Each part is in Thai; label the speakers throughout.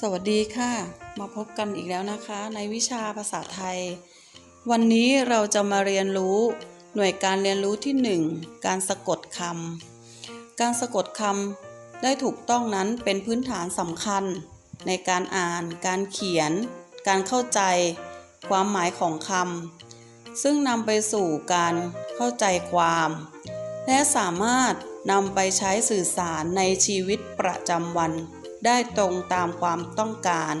Speaker 1: สวัสดีค่ะ มาพบกันอีกแล้วนะคะ ในวิชาภาษาไทย วันนี้เราจะมาเรียนรู้หน่วยการเรียนรู้ที่ 1 การสะกดคำการสะกดคำได้ถูกต้องนั้นเป็นพื้นฐานสำคัญ ในการอ่าน การเขียน การเข้าใจ ความหมายของคำซึ่งนำไปสู่การเข้าใจความ และสามารถนำไปใช้สื่อสารในชีวิตประจำวัน ได้ตรงตามความต้องการ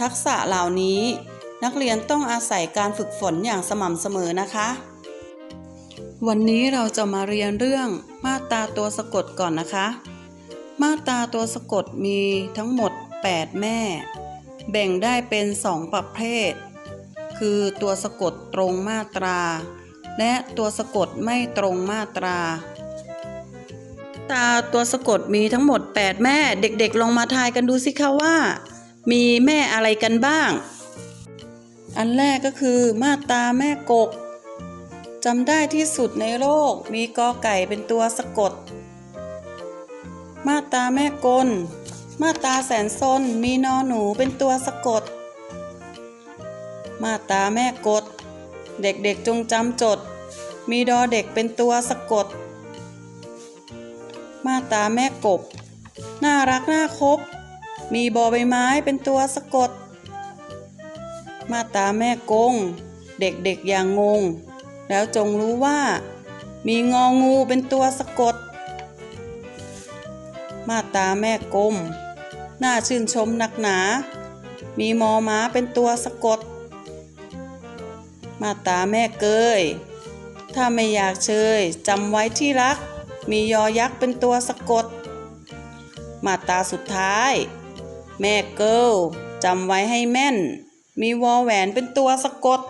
Speaker 1: ทักษะเหล่านี้นักเรียนต้องอาศัยการฝึกฝนอย่างสม่ำเสมอนะคะ วันนี้เราจะมาเรียนเรื่องมาตราตัวสะกดก่อนนะคะ มาตราตัวสะกดมีทั้งหมด 8 แม่ แบ่งได้เป็น 2 ประเภท คือตัวสะกดตรงมาตรา และตัวสะกดไม่ตรงมาตรา ตาตัวสะกดมีทั้งหมด 8 แม่ เด็กๆ ลองมาทายกันดูสิคะว่า มีแม่อะไรกันบ้าง อันแรกก็คือมาตาแม่กกจำได้ที่สุดในโลกมีกอไก่เป็นตัวสะกด มาตาแม่กล มาตาแสนซนมีนอหนูเป็นตัวสะกด มาตาแม่กด เด็กๆจงจำจด มีดอเด็กเป็นตัวสะกด มาตาแม่กบ น่ารักน่าคบ มีบอใบไม้เป็นตัวสะกด มาตาแม่กง เด็กๆอย่างงง แล้วจงรู้ว่า มีงองูเป็นตัวสะกด มาตาแม่กลมน่าชื่นชมหนักหนา มีมอม้าเป็นตัวสะกด มาตาแม่เกย ถ้าไม่อยากเชยจำไว้ที่รัก มียอยักษ์เป็นตัวสะกด มาตราสุดท้าย แม่เกิลจำไว้ให้แม่น มีวอแหวนเป็นตัวสะกด